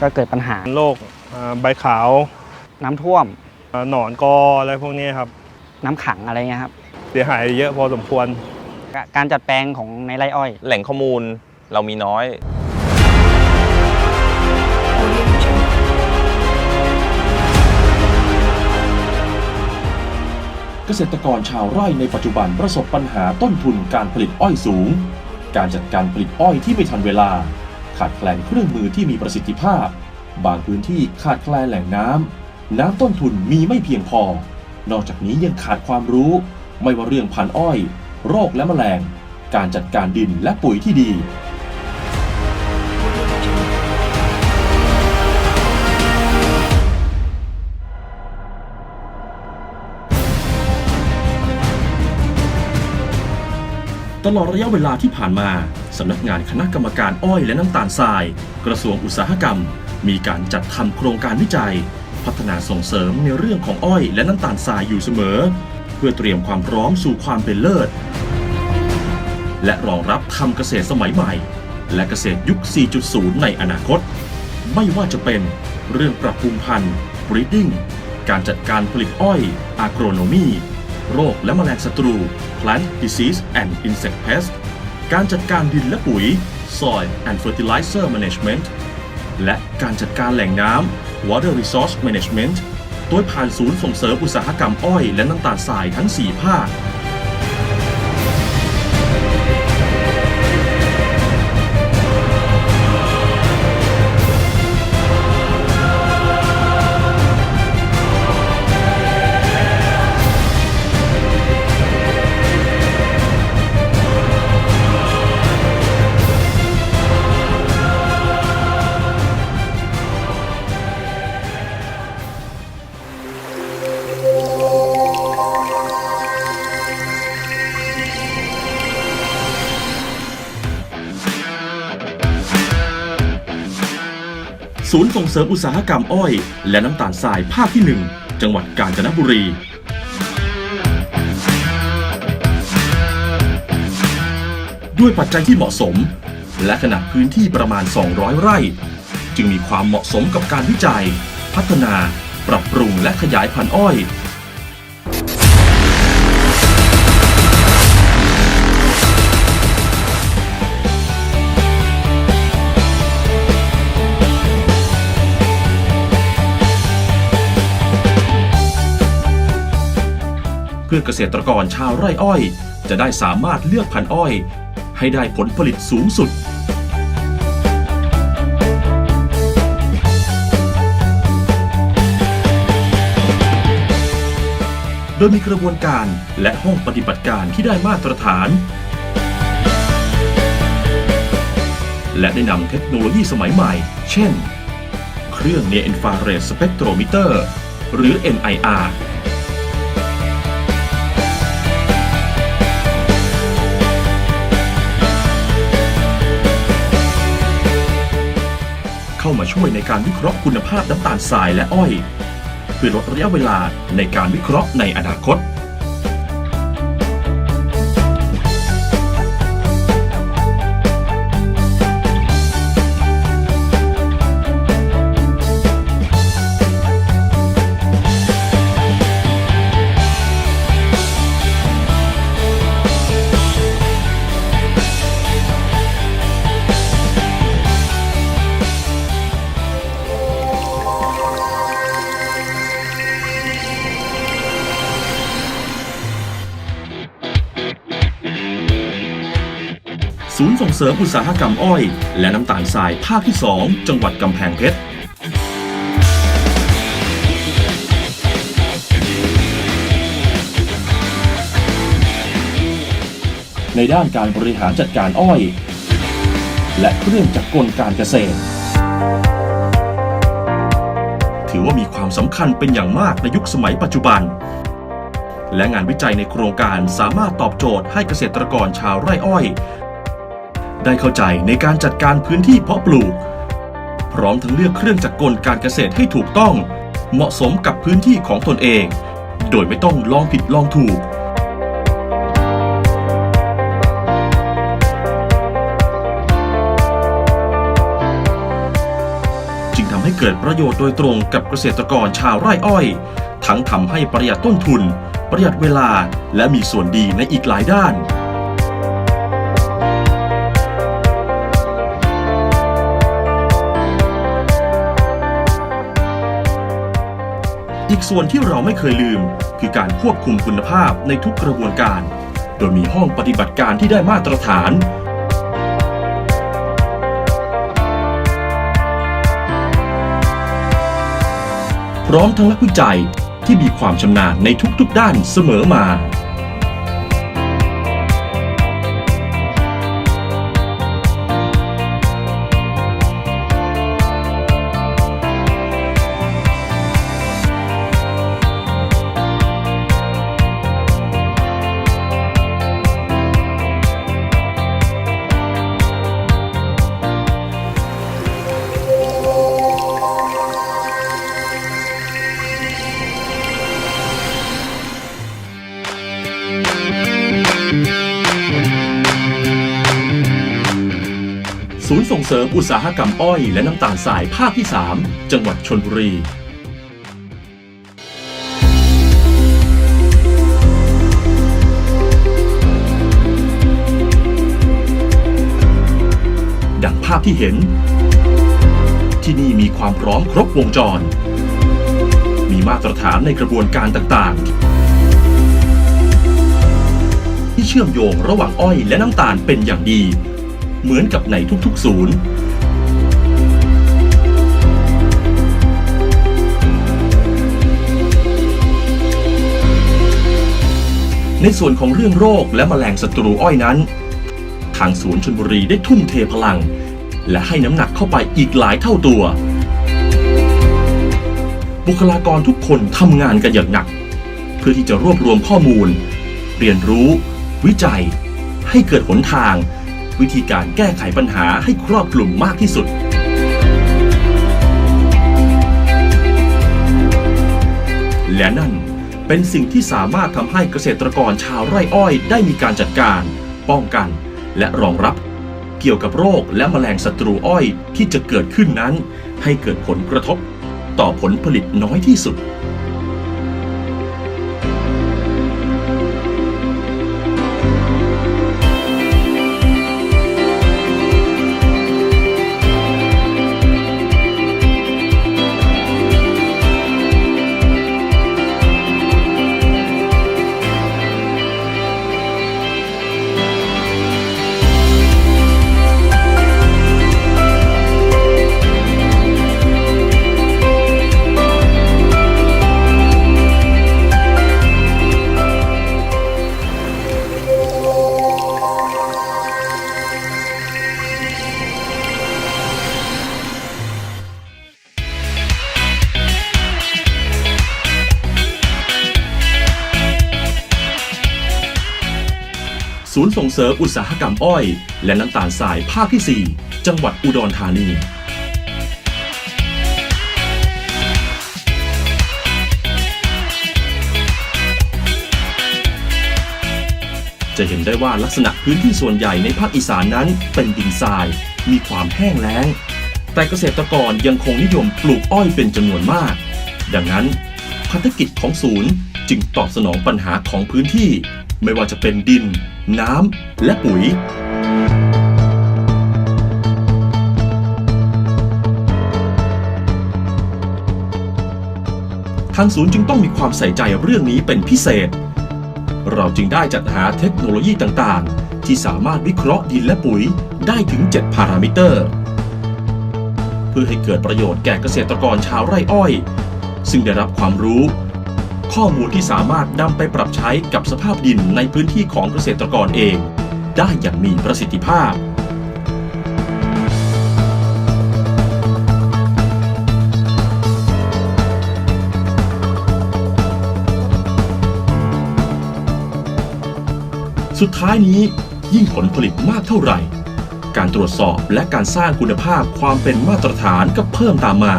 ก็เกิดปัญหาโรคอ่าใบขาว น้ำท่วมอ่าหนอนกออะไรพวกนี้ครับ น้ำขังอะไรเงี้ยครับเสียหายเยอะพอสมควร กการจัดแปลงของในไร่อ้อย แหล่งข้อมูลเรามีน้อย เกษตรกรชาวไร่ในปัจจุบันประสบปัญหาต้นทุนการผลิตอ้อยสูง การจัดการผลิตอ้อยที่ไม่ทันเวลา ขาดแคลนเครื่องมือที่มีประสิทธิภาพ บางพื้นที่ขาดแคลนแหล่งน้ำ น้ำต้นทุนมีไม่เพียงพอ นอกจากนี้ยังขาดความรู้ ไม่ว่าเรื่องพันอ้อย โรคและแมลง การจัดการดินและปุ๋ยที่ดี ตลอดระยะเวลาที่ผ่านมา สำนักงานคณะกรรมการอ้อยและน้ำตาลทราย กระทรวงอุตสาหกรรม มีการจัดทำโครงการวิจัย พัฒนาส่งเสริมในเรื่องของอ้อยและน้ำตาลทรายอยู่เสมอ เพื่อเตรียมความพร้อมสู่ความเป็นเลิศ และรองรับทำเกษตรสมัยใหม่ และเกษตรยุค 4.0 ในอนาคต ไม่ว่าจะเป็นเรื่องปรับปรุงพันธุ์ breeding การจัดการผลิตอ้อย agronomy โรคและแมลงศัตรู plant disease and insect pest การจัดการดินและปุ๋ย soil and fertilizer management และการจัดการแหล่งน้ำ water resource management โดยผ่านศูนย์ส่งเสริมอุตสาหกรรมอ้อยและน้ำตาลทรายทั้ง 4 ภาค ศูนย์ส่งเสริมอุตสาหกรรมอ้อย และน้ำตาลทรายภาคที่ 1 จังหวัดกาญจนบุรี ด้วยปัจจัยที่เหมาะสม และขนาดพื้นที่ประมาณ 200 ไร่ จึงมีความเหมาะสมกับการวิจัย พัฒนา ปรับปรุงและขยายพันธุ์อ้อย พื่อเกษตรกรชาวไร่อ้อย จะได้สามารถเลือกพันธุ์อ้อย ให้ได้ผลผลิตสูงสุด โดยมีกระบวนการและห้องปฏิบัติการที่ได้มาตรฐาน และได้นำเทคโนโลยีสมัยใหม่ เช่น เครื่อง Near Infrared Spectrometer หรือ NIR เข้ามาช่วยในการวิเคราะห์คุณภาพน้ำตาลทรายและอ้อย เพื่อลดระยะเวลาในการวิเคราะห์ในอนาคต เสริมอุตสาหกรรมอ้อย และน้ำตาลทรายภาคที่ 2 จังหวัดกำแพงเพชรในด้านการบริหารจัดการอ้อย และเครื่องจักรกลการเกษตร ถือว่ามีความสำคัญเป็นอย่างมากในยุคสมัยปัจจุบัน และงานวิจัยในโครงการสามารถตอบโจทย์ให้เกษตรกรชาวไร่อ้อย ได้เข้าใจในการจัดการพื้นที่เพาะปลูก พร้อมทั้งเลือกเครื่องจักรกลการเกษตรให้ถูกต้อง เหมาะสมกับพื้นที่ของตนเอง โดยไม่ต้องลองผิดลองถูก จึงทำให้เกิดประโยชน์โดยตรงกับเกษตรกรชาวไร่อ้อย ทั้งทำให้ประหยัดต้นทุน ประหยัดเวลาและมีส่วนดีในอีกหลายด้าน อีกส่วนที่เราไม่เคยลืม คือการควบคุมคุณภาพในทุกกระบวนการ โดยมีห้องปฏิบัติการที่ได้มาตรฐาน พร้อมทั้งนักวิจัยที่มีความชำนาญในทุกๆด้านเสมอมา เสริมอุตสาหกรรมอ้อยและน้ำตาลทรายภาคที่ 3 จังหวัดชนบุรีดังภาพที่เห็น ที่นี่มีความพร้อมครบวงจร มีมาตรฐานในกระบวนการต่างๆ ที่เชื่อมโยงระหว่างอ้อยและน้ำตาลเป็นอย่างดี เหมือนกับในทุกๆศูนย์ในส่วนของเรื่องโรคและแมลงศัตรูอ้อยนั้น ทางศูนย์ชนบุรีได้ทุ่มเทพลัง และให้น้ำหนักเข้าไปอีกหลายเท่าตัว บุคลากรทุกคนทำงานกันอย่างหนัก เพื่อที่จะรวบรวมข้อมูล เรียนรู้ วิจัย ให้เกิดหนทาง วิธีการแก้ไขปัญหาให้ครอบคลุมมากที่สุด และนั่นเป็นสิ่งที่สามารถทำให้เกษตรกรชาวไร่อ้อยได้มีการจัดการ ป้องกัน และรองรับ เกี่ยวกับโรคและแมลงศัตรูอ้อยที่จะเกิดขึ้นนั้น ให้เกิดผลกระทบ ต่อผลผลิตน้อยที่สุด ศูนย์ส่งเสริมอุตสาหกรรมอ้อย และน้ำตาลทรายภาคที่ 4 จังหวัดอุดรธานีจะเห็นได้ว่าลักษณะพื้นที่ส่วนใหญ่ในภาคอีสานนั้นเป็นดินทราย มีความแห้งแล้ง แต่เกษตรกรยังคงนิยมปลูกอ้อยเป็นจำนวนมาก ดังนั้นภารกิจของศูนย์จึงตอบสนองปัญหาของพื้นที่ ไม่ว่าจะเป็นดิน น้ำ และปุ๋ย ทางศูนย์จึงต้องมีความใส่ใจเรื่องนี้เป็นพิเศษ เราจึงได้จัดหาเทคโนโลยีต่างๆ ที่สามารถวิเคราะห์ดินและปุ๋ยได้ถึง 7 พารามิเตอร์ เพื่อให้เกิดประโยชน์แก่เกษตรกรชาวไร่อ้อย ซึ่งได้รับความรู้ ข้อมูลที่สามารถนำไปปรับใช้กับสภาพดินในพื้นที่ของเกษตรกรเอง ได้อย่างมีประสิทธิภาพ สุดท้ายนี้ยิ่งผลผลิตมากเท่าไหร่ การตรวจสอบและการสร้างคุณภาพความเป็นมาตรฐานก็เพิ่มตามมา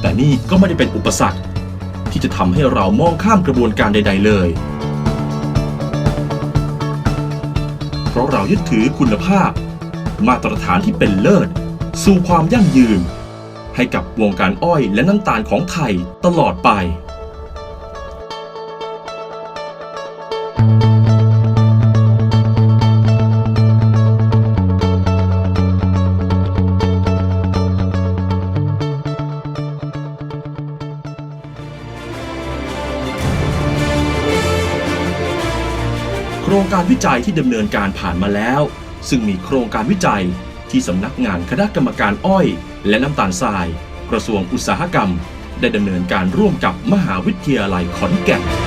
แต่นี่ก็ไม่ได้เป็นอุปสรรค ที่จะทำให้เรามองข้ามกระบวนการใด ๆ เลย เพราะเรายึดถือคุณภาพ มาตรฐานที่เป็นเลิศ สู่ความยั่งยืน ให้กับวงการอ้อยและน้ำตาลของไทยตลอดไป วิจัยที่ดำเนินการผ่านมาแล้ว ซึ่งมีโครงการวิจัยที่สำนักงานคณะกรรมการอ้อย และน้ำตาลทราย กระทรวงอุตสาหกรรม ได้ดำเนินการร่วมกับมหาวิทยาลัยขอนแก่น